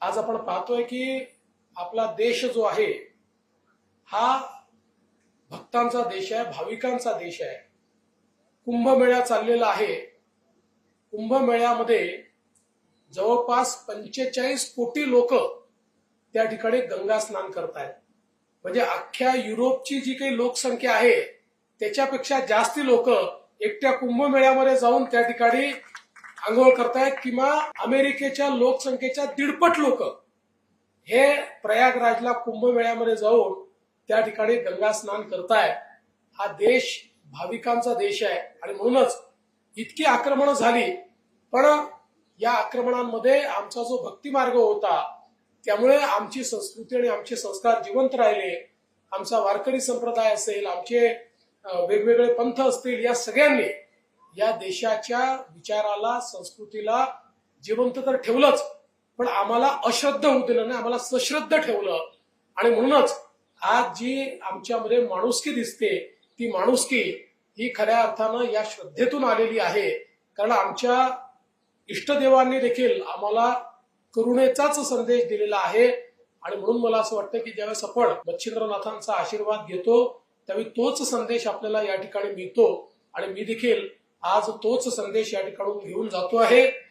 आज आपण पाहतोय की आपला देश जो आहे हा भक्तांचा देश आहे भाविकांचा देश आहे. कुंभमेळा चाललेला आहे. कुंभमेळ्यामध्ये जवळपास पंचेचाळीस कोटी लोक त्या ठिकाणी गंगा स्नान करतायत. म्हणजे अख्ख्या युरोपची जी काही लोकसंख्या आहे त्याच्यापेक्षा जास्ती लोक एकट्या कुंभमेळ्यामध्ये जाऊन त्या ठिकाणी आंघोळ करतायत किंवा अमेरिकेच्या लोकसंख्येच्या दीडपट लोक हे प्रयागराजला कुंभमेळ्यामध्ये जाऊन त्या ठिकाणी गंगा स्नान करताय हा देश भाविकांचा देश आहे आणि म्हणूनच इतकी आक्रमणं झाली. पण या आक्रमणांमध्ये आमचा जो भक्तिमार्ग होता त्यामुळे आमची संस्कृती आणि आमचे संस्कार जिवंत राहिले. आमचा वारकरी संप्रदाय असेल आमचे वेगवेगळे पंथ असतील या सगळ्यांनी या देशाच्या विचाराला संस्कृतीला जिवंत तर ठेवलंच पण आम्हाला अश्रद्ध होऊ दिलं नाही आम्हाला सश्रद्ध ठेवलं. आणि म्हणूनच आज जी आमच्यामध्ये माणुसकी दिसते ती माणुसकी ही खऱ्या अर्थानं या श्रद्धेतून आलेली आहे. कारण आमच्या इष्टदेवांनी देखील आम्हाला करुणेचाच संदेश दिलेला आहे. आणि म्हणून मला असं वाटतं की ज्यावेळेस आपण मच्छिंद्रनाथांचा आशीर्वाद घेतो त्यावेळी तोच संदेश आपल्याला या ठिकाणी मिळतो. आणि मी देखील आज तोच संदेश या ठिकाणून घेऊन जातो आहे.